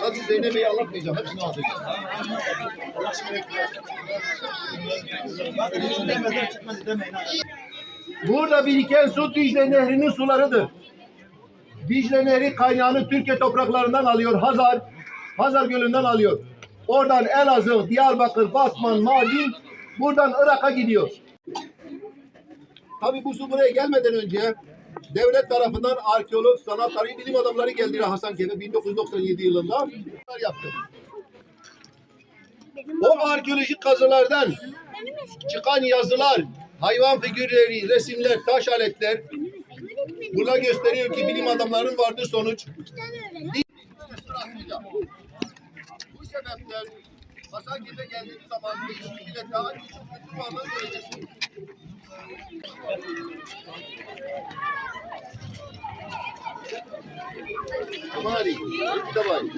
Hadi Zeynep'i anlatmayacağım. Hepsini anlatacağım. Burada biriken su Dicle Nehri'nin sularıdır. Dicle Nehri kaynağını Türkiye topraklarından alıyor. Hazar, Hazar Gölü'nden alıyor. Oradan Elazığ, Diyarbakır, Batman, Mardin, buradan Irak'a gidiyor. Tabii bu su buraya gelmeden önce devlet tarafından arkeolog, sanat tarihi bilim adamları geldi Hasankeyf'e 1997 yılında. Yaptı. O arkeolojik kazılardan çıkan yazılar, hayvan figürleri, resimler, taş aletler bunlar gösteriyor ki bilim adamlarının vardığı sonuç. Bu sebepten Hasankeyf'e geldiğimiz zaman değişik bile daha birçok kültür varlığı göreceksiniz. Tamari, tamari.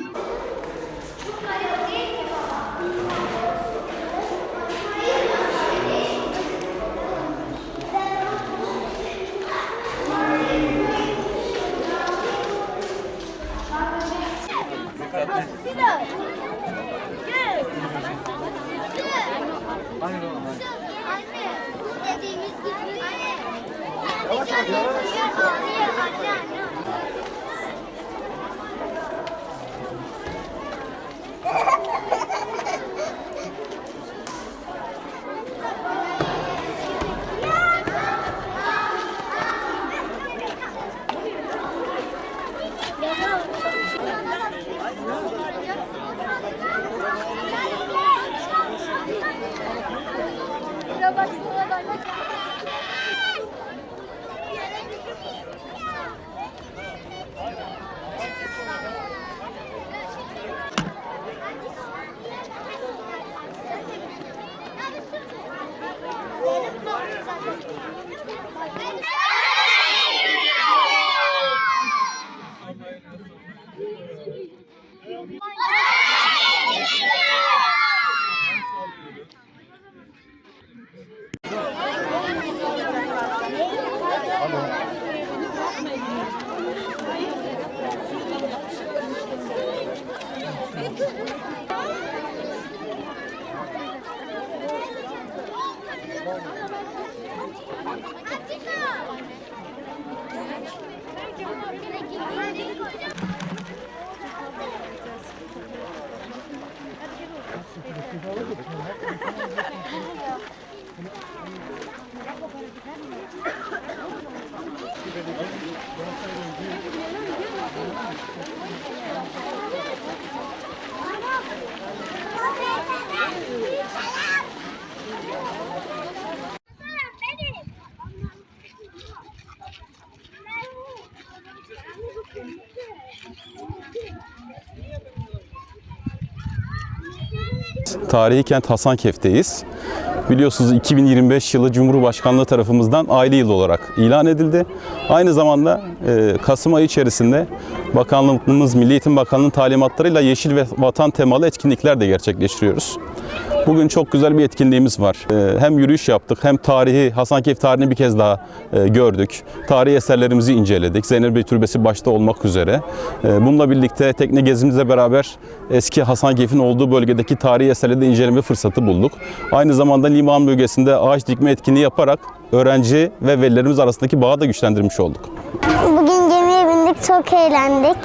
Bak Mari, tarihi kent Hasankeyf'teyiz. Biliyorsunuz 2025 yılı Cumhurbaşkanlığı tarafımızdan aile yılı olarak ilan edildi. Aynı zamanda e, Kasım ayı içerisinde bakanlığımız Milli Eğitim Bakanlığı'nın talimatlarıyla Yeşil ve Vatan temalı etkinlikler de gerçekleştiriyoruz. Bugün çok güzel bir etkinliğimiz var. E, hem yürüyüş yaptık hem tarihi, Hasankeyf tarihini bir kez daha e, gördük. Tarihi eserlerimizi inceledik. Zeynep Bey Türbesi başta olmak üzere. E, bununla birlikte tekne gezimizle beraber eski Hasankeyf'in olduğu bölgedeki tarihi eserleri de inceleme fırsatı bulduk. Aynı zamanda liman bölgesinde ağaç dikme etkinliği yaparak öğrenci ve velilerimiz arasındaki bağı da güçlendirmiş olduk. Bugün çok eğlendik.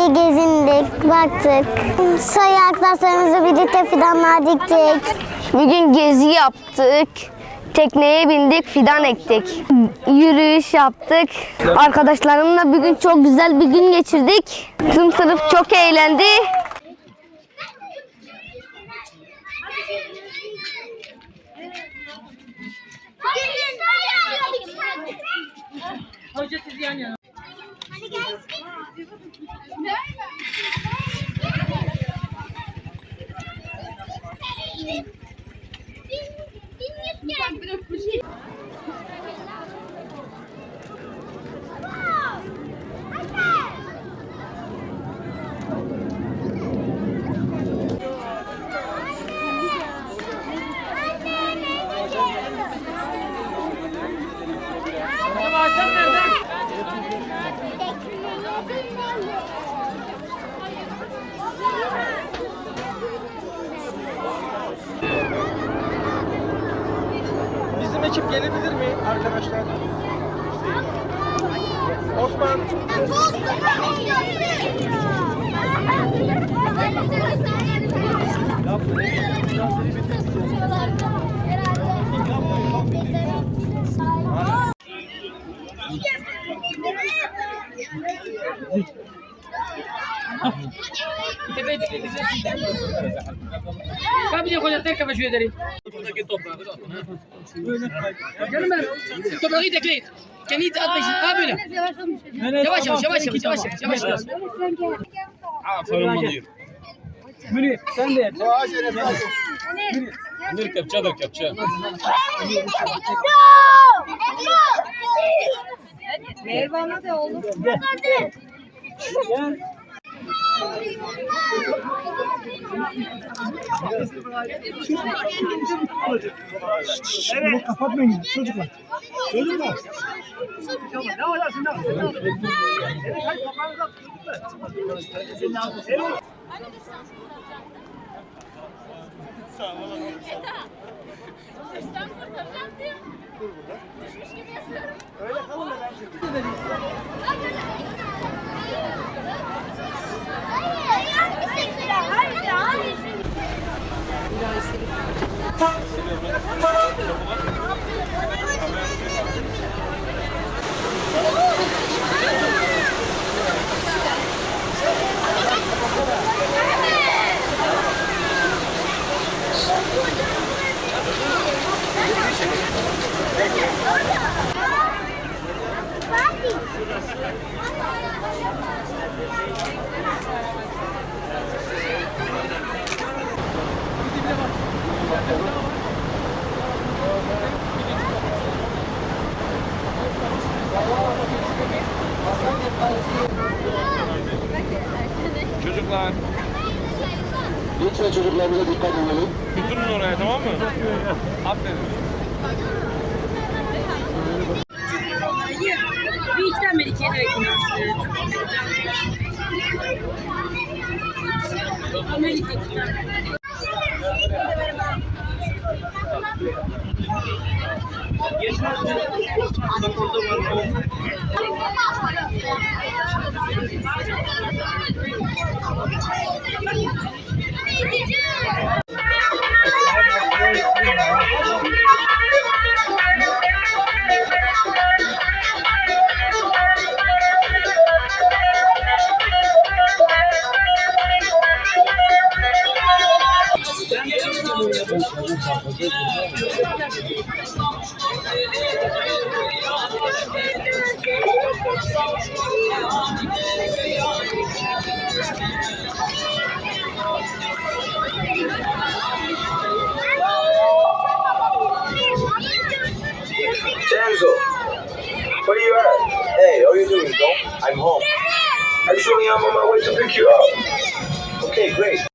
Yeri gezindik, baktık. Soy arkadaşlarımızla birlikte fidanlar diktik. Bugün gezi yaptık. Tekneye bindik, fidan ektik. Yürüyüş yaptık. Arkadaşlarımla bugün çok güzel bir gün geçirdik. Tüm sınıf çok eğlendi. Hoca sizi yan yana. Bizim ekip gelebilir mi arkadaşlar? Osman. Yaptı. De koca tek kafa şu ederim. Canım benim. Toprağı tekleyin. Kendi it atma işin. Ha böyle. Yavaş yavaş yavaş yavaş yavaş yavaş yavaş. Münir sen de yap. Meyvana da oğlum. Gel. Bunu kapatmayın çocuklar. Çocuklar. Çocuklar Lütfen çocuklarımıza dikkat edelim. tutunun oraya tamam mı? Aferin. İki tane Melike evet. Melike Janzo, where you at? Hey, how are you doing? I'm home. Actually, I'm on my way to pick you up. Okay, great.